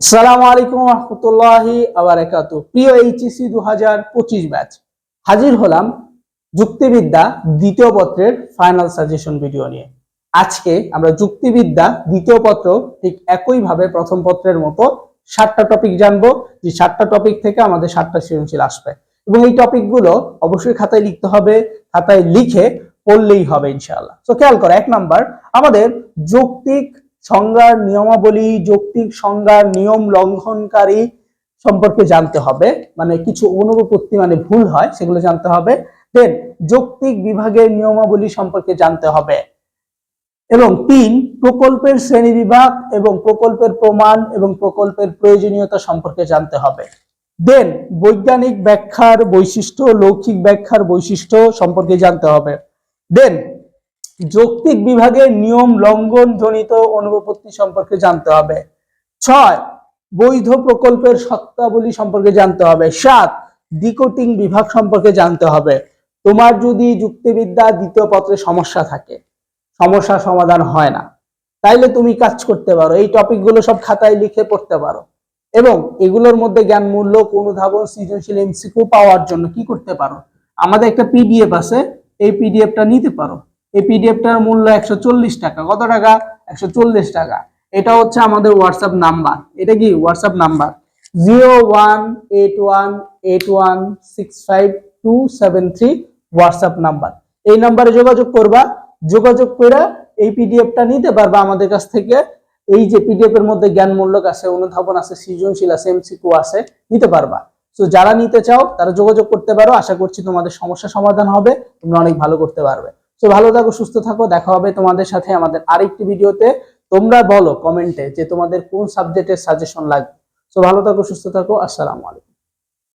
আসসালামু আলাইকুম রহমতুল্লাহি আবারাকাত প্রিয় এইচএসি দু হাজার পঁচিশ ব্যাচ, হাজির হলাম যুক্তিবিদ্যা দ্বিতীয় পত্রের ফাইনাল সাজেশন ভিডিও নিয়ে। আজকে আমরা যুক্তিবিদ্যা দ্বিতীয় পত্র ঠিক একইভাবে প্রথম পত্রের মতো সাতটা টপিক জানব, যে সাতটা টপিক থেকে আমাদের সাতটা সৃজনশীল আসবে। এবং এই টপিকগুলো অবশ্যই খাতায় লিখতে হবে, খাতায় লিখে পড়লেই হবে ইনশাআল্লাহ। তো খেয়াল করো, এক নাম্বার আমাদের যৌক্তিক সংজ্ঞার নিয়মাবলী, যৌক্তিক সংজ্ঞার নিয়ম লঙ্ঘনকারী সম্পর্কে জানতে হবে। মানে কিছু অনুপত্তি মানে ভুল হয়, সেগুলো জানতে হবে। দেন যৌক্তিক বিভাগের নিয়মাবলী সম্পর্কে জানতে হবে। এবং তিন, প্রকল্পের শ্রেণি বিভাগ এবং প্রকল্পের প্রমাণ এবং প্রকল্পের প্রয়োজনীয়তা সম্পর্কে জানতে হবে। দেন বৈজ্ঞানিক ব্যাখ্যার বৈশিষ্ট্য, লৌকিক ব্যাখ্যার বৈশিষ্ট্য সম্পর্কে জানতে হবে। দেন যৌক্তিক বিভাগের নিয়ম লঙ্ঘন জনিত অনুপপত্তি সম্পর্কে জানতে হবে। ছয়, বৈধ প্রকল্পের সত্তাবলী সম্পর্কে জানতে হবে। সাত, ডিকোটিং বিভাগ সম্পর্কে জানতে হবে। তোমার যদি যুক্তিবিদ্যা দ্বিতীয় পত্রে সমস্যা থাকে সমস্যা সমাধান হয় না, তাইলে তুমি কাজ করতে পারো। এই টপিকগুলো সব খাতায় লিখে পড়তে পারো। এবং এগুলোর মধ্যে জ্ঞান মূল্য অনুধাবন, সৃজনশীল এমসিকিউ পাওয়ার জন্য কি করতে পারো? আমাদের একটা পিডিএফ আছে, এই পিডিএফটা নিতে পারো। এই পিডিএফটার মূল্য একশো চল্লিশ টাকা। কত টাকা? একশো চল্লিশ টাকা। এটা হচ্ছে আমাদের হোয়াটসঅ্যাপ নাম্বার এটা কি? WhatsApp number zero one eight one eight one six five two seven three WhatsApp number এই নাম্বারে যোগাযোগ করবা। যোগাযোগ করে এই পিডিএফটা নিতে পারবা আমাদের কাছ থেকে। এই যে পিডিএফ এর মধ্যে জ্ঞান মূল্যক আছে, অনুধাবন আছে, সৃজনশীল আছে এমসিকিউ আছে, নিতে পারবা। তো যারা নিতে চাও, তারা যোগাযোগ করতে পারো। আশা করছি তোমাদের সমস্যা সমাধান হবে। তোমরা অনেক ভালো করতে পারবে। তো ভালো থাকো, সুস্থ থাকো, দেখা হবে তোমাদের সাথে আমাদের আরেকটি ভিডিওতে। তোমরা বলো কমেন্টে যে তোমাদের কোন সাবজেক্টের সাজেশন লাগবে। তো ভালো থাকো, সুস্থ থাকো, আসসালামু আলাইকুম।